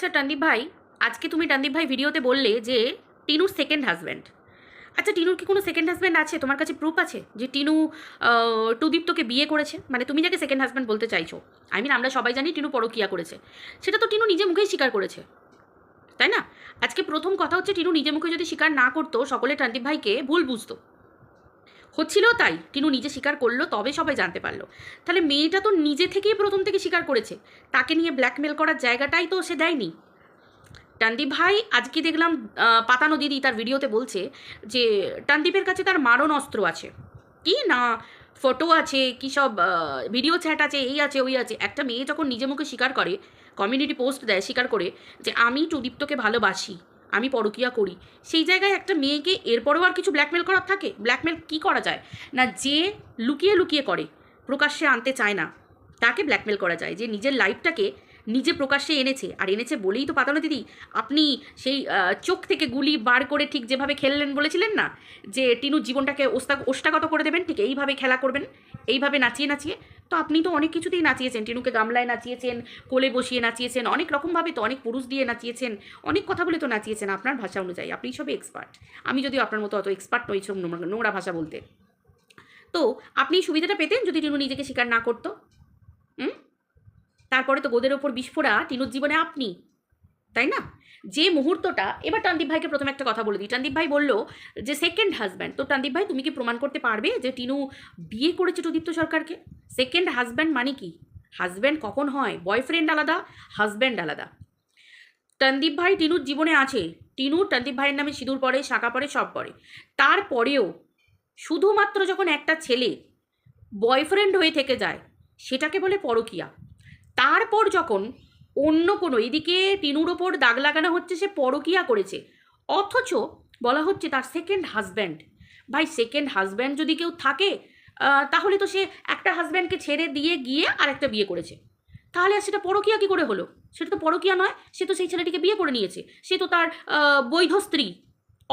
আচ্ছা টান্দীপ ভাই, আজকে তুমি টান্দীপ ভাই ভিডিওতে বললে যে টিনুর সেকেন্ড হাজব্যান্ড আচ্ছা টিনুর কি কোনো সেকেন্ড হাজব্যান্ড আছে? তোমার কাছে প্রুফ আছে যে টিনু টুদীপ্তকে বিয়ে করেছে? মানে তুমি যাকে সেকেন্ড হাজব্যান্ড বলতে চাইছো। আই মিন আমরা সবাই জানি টিনু পরকিয়া করেছে। সেটা তো টিনু নিজে মুখেই স্বীকার করেছে। তাই না? আজকে প্রথম কথা হচ্ছে টিনু নিজে মুখে যদি স্বীকার না করতো, সকলে টান্দীপ ভাইকে ভুল বুঝতো। হচ্ছিল তাই। টিনু নিজে স্বীকার করল, তবে সবাই জানতে পারল। তাহলে মেয়েটা তো নিজে থেকেই প্রথম থেকে স্বীকার করেছে। তাকে নিয়ে ব্ল্যাকমেল করার জায়গাটাই তো সে দেয়নি। টান্দীপ ভাই, আজকে দেখলাম পাতানো দিদি তার ভিডিওতে বলছে যে, টান্দীপের কাছে তার মারণ অস্ত্র আছে। কি না? ফটো আছে, কি সব ভিডিও চ্যাট আছে, এই আছে, ওই আছে। একটা মেয়ে যখন নিজে মুখে স্বীকার করে কমিউনিটি পোস্ট দেয়, স্বীকার করে যে, আমি টুদীপ্তকে ভালোবাসি। আমি পরকিয়া করি। সেই জায়গায় একটা মেয়েকে এরপরেও আর কিছু ব্ল্যাকমেল করার থাকে? ব্ল্যাকমেল কি করা যায়? না, যে লুকিয়ে লুকিয়ে করে, প্রকাশ্যে আনতে চায় না, তাকে ব্ল্যাকমেল করা যায়। যে নিজের লাইফটাকে নিজে প্রকাশ্যে এনেছে। আর এনেছে বলেই তো পাতানো দিদি। আপনি সেই চোখ থেকে গুলি বার করে ঠিক যেভাবে খেললেন বলেছিলেন না? যে টিনুর জীবনটাকে ওস্তা ওষ্টাগত করে দেবেন, ঠিক এইভাবে খেলা করবেন, এইভাবে নাচিয়ে নাচিয়ে। তো আপনি তো অনেক কিছুতেই নাচিয়েছেন। টিনুকে গামলায় নাচিয়েছেন, কোলে বসিয়ে নাচিয়েছেন, অনেক রকমভাবে তো অনেক পুরুষ দিয়ে নাচিয়েছেন, অনেক কথা বলে তো নাচিয়েছেন আপনার ভাষা অনুযায়ী। আপনি সবই এক্সপার্ট আমি যদিও আপনার মতো অত এক্সপার্ট নই সব নোংরা ভাষা বলতে। তো আপনি সুবিধাটা পেতেন যদি টিনু নিজেকে স্বীকার না করতো? হুম? তারপরে তো গোদের ওপর বিস্ফোরা, টিনুর জীবনে আপনি, তাই না? যে মুহূর্তটা, এবার টান্দীপ ভাইকে প্রথমে একটা কথা বলে দিই। টান্দীপ ভাই বলল যে সেকেন্ড হাজব্যান্ড তো টান্দীপ ভাই, তুমি কি প্রমাণ করতে পারবে যে, টিনু বিয়ে করেছে সুদীপ্ত সরকারকে? সেকেন্ড হাজব্যান্ড মানে কি? হাজব্যান্ড কখন হয়? বয়ফ্রেন্ড আলাদা হাজব্যান্ড আলাদা। টান্দীপ ভাই, টিনুর জীবনে আছে। টিনু টান্দীপ ভাইয়ের নামে সিঁদুর পরে শাঁকা পরে, সব পরে। তারপরেও শুধুমাত্র যখন একটা ছেলে বয়ফ্রেন্ড হয়ে থেকে যায়, সেটাকে বলে পরকিয়া। তারপর যখন অন্য কোনো, এদিকে টিনুর ওপর দাগ লাগানো হচ্ছে, সে পরকিয়া করেছে। অথচ বলা হচ্ছে তার সেকেন্ড হাজব্যান্ড ভাই সেকেন্ড হাজব্যান্ড যদি কেউ থাকে তাহলে তো সে একটা হাজব্যান্ডকে ছেড়ে দিয়ে গিয়ে আরেকটা বিয়ে করেছে। তাহলে আর সেটা পরকিয়া কী করে হলো? সেটা তো পরকিয়া নয়, সে তো সেই ছেলেটিকে বিয়ে করে নিয়েছে। সে তো তার বৈধ স্ত্রী।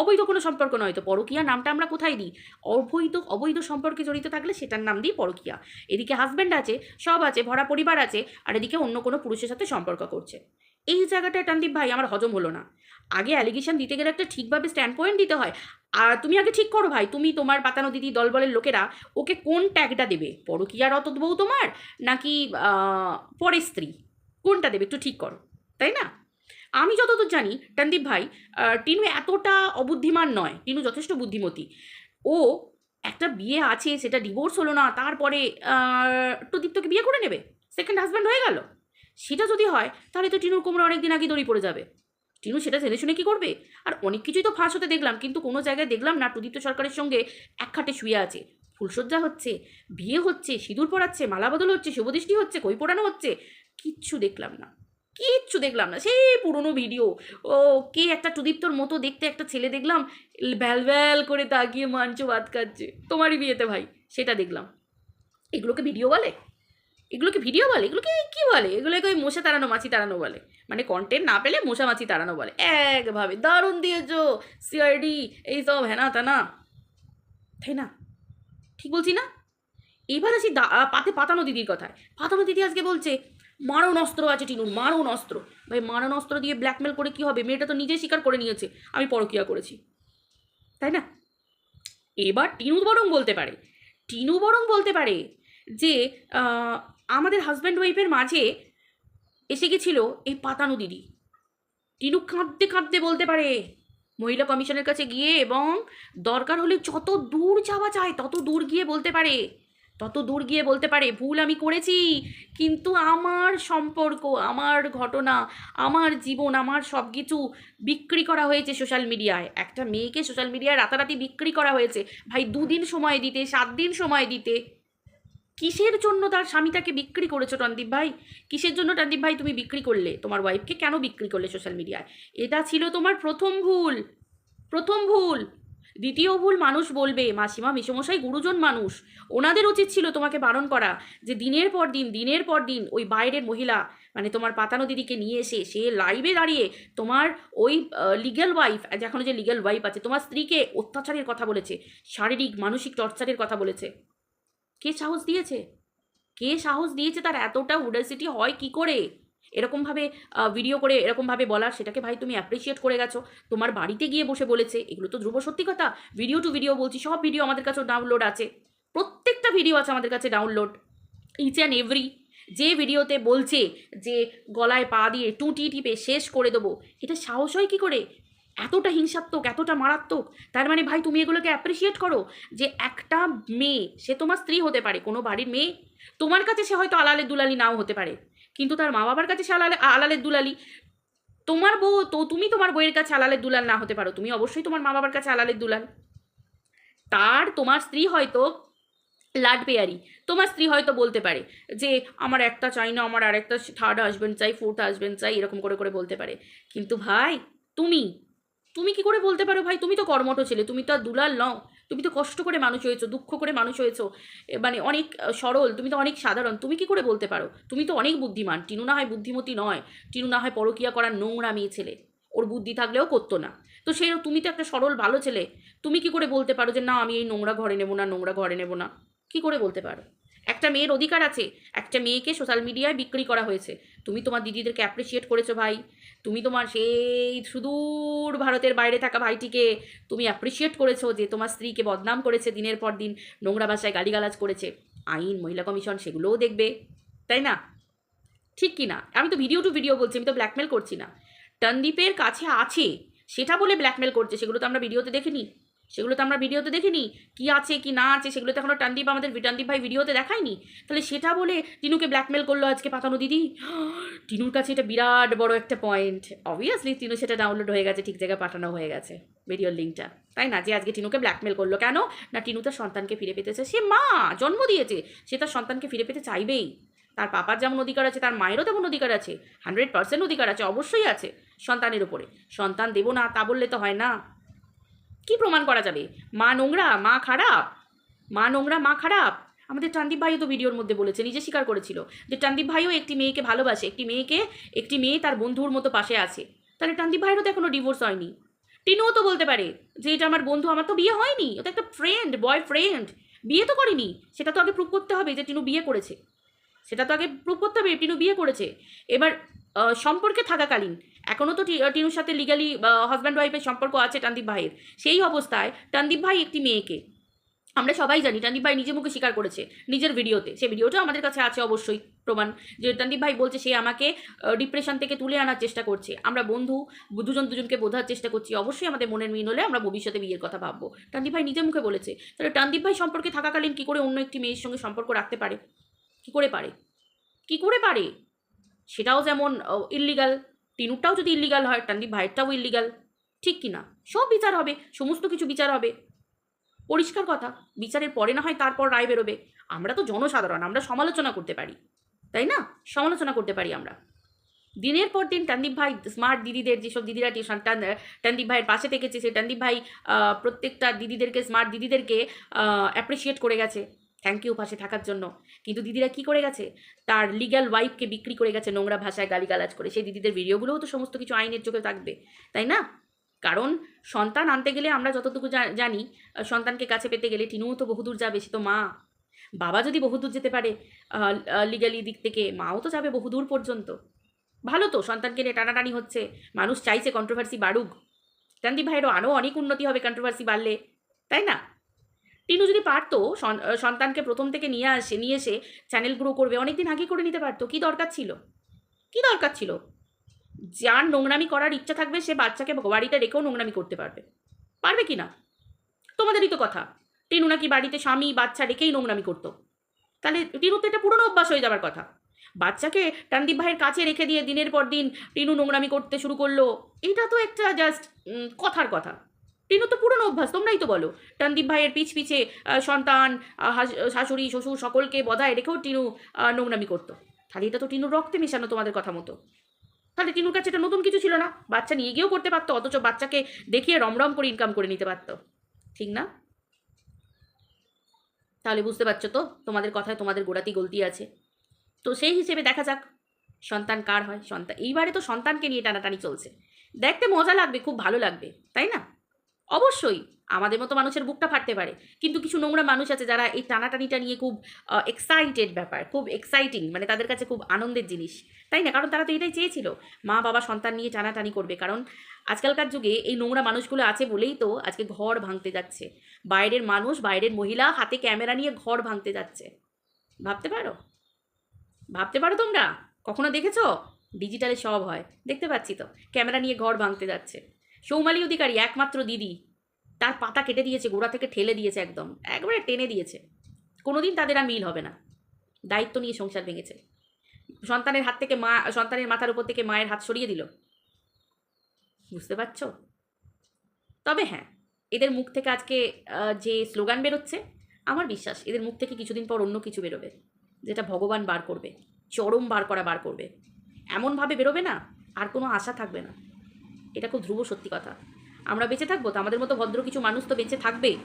অবৈধ কোনো সম্পর্ক নয় তো পরকিয়া নামটা আমরা কোথায় দিই? অবৈধ অবৈধ সম্পর্কে জড়িত থাকলে সেটার নাম দিই পরকিয়া। এদিকে হাজব্যান্ড আছে, সব আছে, ভরা পরিবার আছে, আর এদিকে অন্য কোনো পুরুষের সাথে সম্পর্ক করছে। এই জায়গাটা টানদীপ ভাই, আমার হজম হলো না। আগে অ্যালিগেশন দিতে গেলে একটা ঠিকভাবে স্ট্যান্ড পয়েন্ট দিতে হয়। আর তুমি আগে ঠিক করো ভাই, তুমি তোমার পাতানো দিদি দলবলের লোকেরা ওকে কোন ট্যাগটা দেবে? পরকিয়ার অত বউ তোমার? নাকি পরের স্ত্রী? কোনটা দেবে? একটু ঠিক করো। তাই না? আমি যতদূর জানি টানদীপ ভাই টিনু এতটা অবুদ্ধিমান নয়, টিনু যথেষ্ট বুদ্ধিমতী। ও একটা বিয়ে আছে, সেটা ডিভোর্স হলো না, তারপরে প্রদীপ্তকে বিয়ে করে নেবে? সেকেন্ড হাজব্যান্ড হয়ে গেল? সেটা যদি হয়, তাহলে তো টিনুর কোমরে অনেক দিন আগে দড়ি পড়ে যাবে। টিনু সেটা জেনে শুনে কী করবে? আর অনেক কিছুই তো ফাঁস হতে দেখলাম, কিন্তু কোনো জায়গায় দেখলাম না প্রদীপ্ত সরকারের সঙ্গে এক খাটে শুয়ে আছে। ফুলসজ্জা হচ্ছে, বিয়ে হচ্ছে, সিঁদুর পড়াচ্ছে মালা বদল হচ্ছে শুভদৃষ্টি হচ্ছে, কই পোড়ানো হচ্ছে, কিচ্ছু দেখলাম না। কিচ্ছু দেখলাম না। সেই পুরনো ভিডিও ও, কে একটা টুদীপ্তর মতো দেখতে একটা ছেলে দেখলাম, ভ্যাল ভ্যাল করে তাকিয়ে মাঞ্চ ভাত খাচ্ছে। তোমারই বিয়েতে ভাই, সেটা দেখলাম। এগুলোকে ভিডিও বলে? এগুলোকে ভিডিও বলে? এগুলোকে কি বলে? এগুলোকে ওই মশা তাড়ানো, মাছি তাড়ানো বলে। মানে কন্টেন্ট না পেলে মশা, মাছি তাড়ানো বলে। একভাবে। দারুণ দিয়েছ সিআইডি এইসব হ্যানা তানা তাই না? ঠিক বলছি না? এবার আসি পাতে পাতানো দিদির কথায়। পাতানো দিদি আজকে বলছে মারণ অস্ত্র আছে টিনুর, মারণ অস্ত্র। ভাই, মারণ অস্ত্র দিয়ে ব্ল্যাকমেল করে কি হবে? মেয়েটা তো নিজেই স্বীকার করে নিয়েছে। আমি পরকিয়া করেছি। তাই না? এবার টিনু বরং বলতে পারে, টিনু বরং বলতে পারে যে আমাদের হাজব্যান্ড ওয়াইফের মাঝে এসে গেছিল এই পাতানো দিদি। টিনু কাঁদতে কাঁদতে বলতে পারে, মহিলা কমিশনের কাছে গিয়ে এবং দরকার হলে যত দূর যাওয়া যায়, তত দূর গিয়ে বলতে পারে তত দূর গিয়ে বলতে পারে, ভুল আমি করেছি, কিন্তু আমার সম্পর্ক, আমার ঘটনা, আমার জীবন, আমার সব কিছু বিক্রি করা হয়েছে সোশ্যাল মিডিয়ায় একটা মেয়েকে সোশ্যাল মিডিয়ায় রাতারাতি বিক্রি করা হয়েছে। ভাই, দুদিন সময় দিতে, সাত দিন সময় দিতে, কিসের জন্য তার স্বামী তাকে বিক্রি করেছ টন্দীপ ভাই? কিসের জন্য টন্দীপ ভাই তুমি বিক্রি করলে? তোমার ওয়াইফকে কেন বিক্রি করলে সোশ্যাল মিডিয়ায় এটা ছিল তোমার প্রথম ভুল প্রথম ভুল। দ্বিতীয় ভুল মানুষ বলবে, মাসিমা, মিশমশাই গুরুজন মানুষ। ওনাদের উচিত ছিল তোমাকে বারণ করা যে দিনের পর দিন, দিনের পর দিন ওই বাইরের মহিলা মানে তোমার পাতানো দিদিকে নিয়ে এসে, সে লাইভে দাঁড়িয়ে তোমার ওই লিগ্যাল ওয়াইফ এখনও যে লিগ্যাল ওয়াইফ আছে, তোমার স্ত্রীকে অত্যাচারের কথা বলেছে, শারীরিক, মানসিক টর্চারের কথা বলেছে। কে সাহস দিয়েছে? কে সাহস দিয়েছে তার এতটা উডাসিটি হয় কি করে? এরকমভাবে ভিডিও করে এরকমভাবে বলার, সেটাকে ভাই তুমি অ্যাপ্রিসিয়েট করে গেছো। তোমার বাড়িতে গিয়ে বসে বলেছে, এগুলো তো ধ্রুব সত্যি কথা। ভিডিও টু ভিডিও বলছি, সব ভিডিও আমাদের কাছেও ডাউনলোড আছে। প্রত্যেকটা ভিডিও আছে আমাদের কাছে ডাউনলোড ইচ অ্যান্ড এভরি যে ভিডিওতে বলছে যে, গলায় পা দিয়ে টুটি টিপে শেষ করে দেবো, এটা সাহস হয় কী করে? এতটা হিংসাত্মক, এতটা মারাত্মক। তার মানে ভাই তুমি এগুলোকে অ্যাপ্রিসিয়েট করো যে, একটা মেয়ে, সে তোমার স্ত্রী হতে পারে, কোনো বাড়ির মেয়ে। তোমার কাছে সে হয়তো আলালের দুলালি নাও হতে পারে। কিন্তু তার মা বাবার কাছে সে আলালে, আলালের দুলালি। তোমার বউ, তো তুমি তোমার বইয়ের কাছে আলালের দুলাল না হতে পারো। তুমি অবশ্যই তোমার মা বাবার কাছে আলালের দুলাল। তার, তোমার স্ত্রী হয়তো লাড পেয়ারি। তোমার স্ত্রী হয়তো বলতে পারে যে, আমার একটা চাই না, আমার আরেকটা থার্ড হাজব্যান্ড চাই ফোর্থ হাজব্যান্ড চাই, এরকম করে করে বলতে পারে। কিন্তু ভাই, তুমি তুমি কি করে বলতে পারো ভাই? তুমি তো কর্মঠ ছেলে, তুমি তো আর দুলাল নও। তুমি তো কষ্ট করে মানুষ হয়েছো, দুঃখ করে মানুষ হয়েছো মানে অনেক সরল, তুমি তো অনেক সাধারণ, তুমি কি করে বলতে পারো? তুমি তো অনেক বুদ্ধিমান, টিনু না হয় বুদ্ধিমতী নয়, টিনু না হয় পরকিয়া করার নোংরা মেয়ে ছেলে, ওর বুদ্ধি থাকলেও করতো না। তো সেই, তুমি তো একটা সরল, ভালো ছেলে, তুমি কি করে বলতে পারো যে না, আমি এই নোংরা ঘরে নেব না, নোংরা ঘরে নেব না? কি করে বলতে পারো? একটা মেয়ের অধিকার আছে। একটা মেয়েকে সোশ্যাল মিডিয়ায় বিক্রি করা হয়েছে। তুমি তোমার দিদিদেরকে অ্যাপ্রিসিয়েট করেছ ভাই। তুমি তোমার সেই সুদূর ভারতের বাইরে থাকা ভাইটিকে তুমি অ্যাপ্রিসিয়েট করেছ যে তোমার স্ত্রীকে বদনাম করেছে দিনের পর দিন, নোংরা ভাষায় গালিগালাজ করেছে। আইন, মহিলা কমিশন সেগুলোও দেখবে, তাই না? ঠিক কি না? আমি তো ভিডিও টু ভিডিও বলছি, আমি তো ব্ল্যাকমেল করছি না। টনদীপের কাছে আছে, সেটা বলে ব্ল্যাকমেল করছে, সেগুলো তো আমরা ভিডিওতে দেখিনি সেগুলো তো আমরা ভিডিওতে দেখিনি। কি আছে, কি না আছে, সেগুলো তো এখনও টনদীপ আমাদের টনদীপ ভাই ভিডিওতে দেখায়নি। তাহলে সেটা বলে টিনুকে ব্ল্যাকমেল করল আজকে পাতানো দিদি। টিনুর কাছে এটা বিরাট বড় একটা পয়েন্ট অবভিয়াসলি টিনু সেটা ডাউনলোড হয়ে গেছে, ঠিক জায়গায় পাঠানো হয়ে গেছে ভিডিওর লিঙ্কটা তাই না? যে আজকে টিনুকে ব্ল্যাকমেল করল কেন? না, টিনু তার সন্তানকে ফিরে পেতেছে সে মা, জন্ম দিয়েছে। সে তার সন্তানকে ফিরে পেতে চাইবেই। তার পাপার যেমন অধিকার আছে, তার মায়েরও তেমন অধিকার আছে। হান্ড্রেড পার্সেন্ট অধিকার আছে, অবশ্যই আছে সন্তানের উপরে। সন্তান দেবো না তা বললে তো হয় না। কি প্রমাণ করা যাবে? মা নোংরা, মা খারাপ? মা নোংরা, মা খারাপ? আমাদের টান্দীপ ভাইও তো ভিডিওর মধ্যে বলেছে, নিজে স্বীকার করেছিল যে টান্দীপ ভাইও একটি মেয়েকে ভালোবাসে, একটি মেয়েকে, একটি মেয়ে তার বন্ধুর মতো পাশে আছে। তাহলে টান্দীপ ভাইয়েরও তো এখনও ডিভোর্স হয়নি। টিনুও তো বলতে পারে যে এটা আমার বন্ধু, আমার তো বিয়ে হয়নি, ও তো একটা ফ্রেন্ড বয় ফ্রেন্ড বিয়ে তো করেনি, সেটা তো আগে প্রুভ করতে হবে যে টিনু বিয়ে করেছে। সেটা তো আগে প্রুভ করতে হবে টিনু বিয়ে করেছে। এবার সম্পর্কে থাকাকালীন এখনও তো টিনুর সাথে লিগালি হাজব্যান্ড ওয়াইফের সম্পর্ক আছে টান্দীপ ভাইয়ের। সেই অবস্থায় টান্দীপ ভাই একটি মেয়েকে, আমরা সবাই জানি টান্দীপ ভাই নিজে মুখে স্বীকার করেছে নিজের ভিডিওতে। সে ভিডিওটা আমাদের কাছে আছে অবশ্যই প্রমাণ যে টান্দীপ ভাই বলছে সে আমাকে ডিপ্রেশন থেকে তুলে আনার চেষ্টা করছে। আমরা বন্ধু, দুজন দুজনকে বোঝার চেষ্টা করছি। অবশ্যই আমাদের মনের মিল হলে আমরা ভবিষ্যতে বিয়ের কথা ভাববো। টান্দীপ ভাই নিজে মুখে বলেছে। তাহলে টান্দীপ ভাই সম্পর্কে থাকাকালীন কী করে অন্য একটি মেয়ের সঙ্গে সম্পর্ক রাখতে পারে? কী করে পারে? কী করে পারে? সেটাও যেমন ইল্লিগাল টিনুরটাও যদি ইল্লিগাল হয়, টান্দীপ ভাইয়েরটাও ইল্লিগাল ঠিক কি না সব বিচার হবে, সমস্ত কিছু বিচার হবে। পরিষ্কার কথা, বিচারের পরে না হয় তারপর রায় বেরোবে। আমরা তো জনসাধারণ, আমরা সমালোচনা করতে পারি, তাই না? সমালোচনা করতে পারি আমরা। দিনের পর দিন টান্দীপ ভাই স্মার্ট দিদিদের, যেসব দিদিরা টিউশন টান্দীপ ভাইয়ের পাশে থেকেছে সেই টান্দীপ ভাই প্রত্যেকটা দিদিদেরকে স্মার্ট দিদিদেরকে অ্যাপ্রিসিয়েট করে গেছে। থ্যাংক ইউ পাশে থাকার জন্য। কিন্তু দিদিরা কি করে গেছে? তার লিগ্যাল ওয়াইফকে বিক্রি করে গেছে নোংরা ভাষায় গালিগালাজ করে। সেই দিদিদের ভিডিওগুলোও তো সমস্ত কিছু আইনের চোখে থাকবে, তাই না? কারণ সন্তান আনতে গেলে আমরা যতটুকু জানি সন্তানকে কাছে পেতে গেলে টিনুও তো বহুদূর যাবে, সে তো মা। বাবা যদি বহুদূর যেতে পারে লিগালি দিক থেকে মাও তো যাবে বহুদূর পর্যন্ত। ভালো তো, সন্তানকে নিয়ে টানাটানি হচ্ছে। মানুষ চাইছে কন্ট্রোভার্সি বাড়ুক। টান্দীপ ভাইয়েরও আরও অনেক উন্নতি হবে কন্ট্রোভার্সি বাড়লে, তাই না? টিনু যদি পারতো, সন- সন্তানকে প্রথম থেকে নিয়ে আসে, নিয়ে এসে চ্যানেল গ্রো করবে, অনেকদিন আগে করে নিতে পারতো। কি দরকার ছিল? কি দরকার ছিল? যার নোংরামি করার ইচ্ছা থাকবে, সে বাচ্চাকে বাড়িতে রেখেও নোংরামি করতে পারবে। পারবে কি না? তোমাদেরই তো কথা। টিনু নাকি বাড়িতে স্বামী, বাচ্চা রেখেই নোংরামি করতো। তাহলে টিনু তো এটা পুরনো অভ্যাস হয়ে যাবার কথা। বাচ্চাকে টানদীপ ভাইয়ের কাছে রেখে দিয়ে দিনের পর দিন টিনু নোংরামি করতে শুরু করল। এটা তো একটা জাস্ট কথার কথা। টিনু তো পুরনো অভ্যাস, তোমরাই তো বলো। টানদীপ ভাইয়ের পিছ পিছে সন্তান শাশুড়ি, শ্বশুর সকলকে বধায় রেখেও টিনু নোংরামি করতো। তাহলে এটা তো টিনুর রক্তে মেশানো তোমাদের কথা মতো। তাহলে টিনুর কাছে এটা নতুন কিছু ছিল না? বাচ্চা নিয়ে গিয়েও করতে পারতো, অথচ বাচ্চাকে দেখিয়ে রমরম করে ইনকাম করে নিতে পারতো। ঠিক না? তাহলে বুঝতে পারছ তো, তোমাদের কথায় তোমাদের গোড়াতেই গলতি আছে। তো সেই হিসেবে দেখা যাক, সন্তান কার হয়? সন্তান এইবারে তো সন্তানকে নিয়ে টানাটানি চলছে। দেখতে মজা লাগবে, খুব ভালো লাগবে, তাই না? অবশ্যই, আমাদের মতো মানুষের বুকটা ফাটতে পারে। কিন্তু কিছু নোংরা মানুষ আছে যারা এই টানাটানিটা নিয়ে খুব এক্সাইটেড ব্যাপার, খুব এক্সাইটিং মানে তাদের কাছে খুব আনন্দের জিনিস। তাই না? কারণ তারা তো এটাই চেয়েছিল, মা, বাবা, সন্তান নিয়ে টানাটানি করবে। কারণ আজকালকার যুগে এই নোংরা মানুষগুলো আছে বলেই তো আজকে ঘর ভাঙতে যাচ্ছে। বাইরের মানুষ, বাইরের মহিলা হাতে ক্যামেরা নিয়ে ঘর ভাঙতে যাচ্ছে। ভাবতে পারো? ভাবতে পারো তোমরা? কখনো দেখেছ? ডিজিটালে সব হয়। দেখতে পাচ্ছি তো। ক্যামেরা নিয়ে ঘর ভাঙতে যাচ্ছে। সৌমালী অধিকারী, একমাত্র দিদি। তার পাতা কেটে দিয়েছে, গোড়া থেকে ঠেলে দিয়েছে একদম। একবারে টেনে দিয়েছে। কোনোদিন তাদের আর মিল হবে না। দায়িত্ব নিয়ে সংসার ভেঙেছে। সন্তানের হাত থেকে মা, সন্তানের মাথার উপর থেকে মায়ের হাত সরিয়ে দিল। বুঝতে পারছ? তবে হ্যাঁ এদের মুখ থেকে আজকে যে স্লোগান বেরোচ্ছে, আমার বিশ্বাস, এদের মুখ থেকে কিছুদিন পর অন্য কিছু বেরোবে। যেটা ভগবান বার করবে, চরম বার করা বার করবে। এমনভাবে বেরোবে না, আর কোনো আশা থাকবে না। এটা খুব ধ্রুব সত্যি কথা। আমরা বেঁচে থাকব তো? আমাদের মতো ভদ্র কিছু মানুষ তো বেঁচে থাকবে।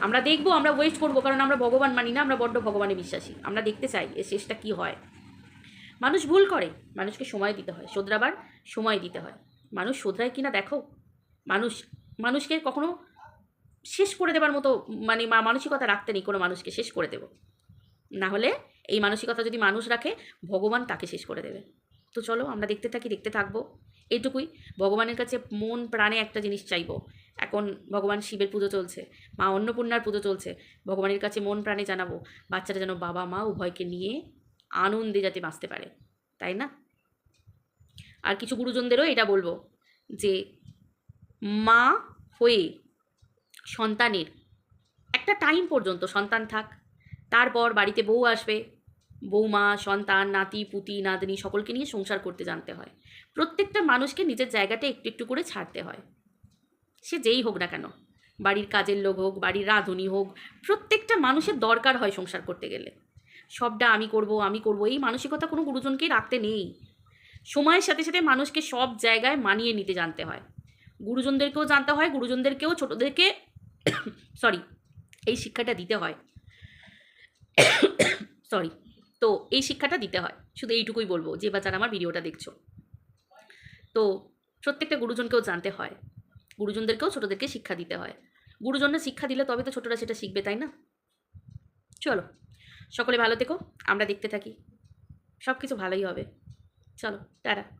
আমরা দেখব, আমরা ওয়েস্ট করব, কারণ আমরা ভগবান মানি না, আমরা বড্ড ভগবানে বিশ্বাসী। আমরা দেখতে চাই এর শেষটা কী হয়। মানুষ ভুল করে, মানুষকে সময় দিতে হয়। শোধরাবার সময় দিতে হয়। মানুষ শোধরায় কিনা দেখো? মানুষ, মানুষকে কখনো শেষ করে দেবার মতো মানে মানসিকতা রাখতে নেই কোনো মানুষকে শেষ করে দেব। না হলে এই মানসিকতা যদি মানুষ রাখে, ভগবান তাকে শেষ করে দেবে। তো চলো, আমরা দেখতে থাকি, দেখতে থাকব। এইটুকুই ভগবানের কাছে মন প্রাণে একটা জিনিস চাইব। এখন ভগবান শিবের পুজো চলছে, মা অন্নপূর্ণার পুজো চলছে। ভগবানের কাছে মন প্রাণে জানাব, বাচ্চারা যেন বাবা, মা উভয়কে নিয়ে আনন্দে যাতে বাঁচতে পারে, তাই না? আর কিছু গুরুজনদেরও এটা বলব যে মা হয়ে সন্তানের একটা টাইম পর্যন্ত সন্তান থাক। তারপর বাড়িতে বউ আসবে বৌমা, সন্তান, নাতি, পুতি, নাতনি সকলকে নিয়ে সংসার করতে জানতে হয়। প্রত্যেকটা মানুষকে নিজের জায়গাটা একটু একটু করে ছাড়তে হয়। সে যেই হোক না কেন, বাড়ির কাজের লোক হোক, বাড়ির রাঁধুনি হোক, প্রত্যেকটা মানুষের দরকার হয় সংসার করতে গেলে। সবটা আমি করব আমি করব, এই মানসিকতা কোনো গুরুজনকেই রাখতে নেই। সময়ের সাথে সাথে মানুষকে সব জায়গায় মানিয়ে নিতে জানতে হয়। গুরুজনদেরকেও জানতে হয়, গুরুজনদেরকেও ছোটোদেরকে সরি এই শিক্ষাটা দিতে হয়। সরি তো এই শিক্ষাটা দিতে হয়। শুধু এইটুকুই বলব যে বা যারা আমার ভিডিওটা দেখছ। তো প্রত্যেকটা গুরুজনকেও জানতে হয়। গুরুজনদেরকেও ছোটোদেরকে শিক্ষা দিতে হয়। গুরুজনরা শিক্ষা দিলে তবে তো ছোটরা সেটা শিখবে, তাই না? চলো, সকলে ভালো থেকো, আমরা দেখতে থাকি। সব কিছু ভালোই হবে। চলো, টাটা।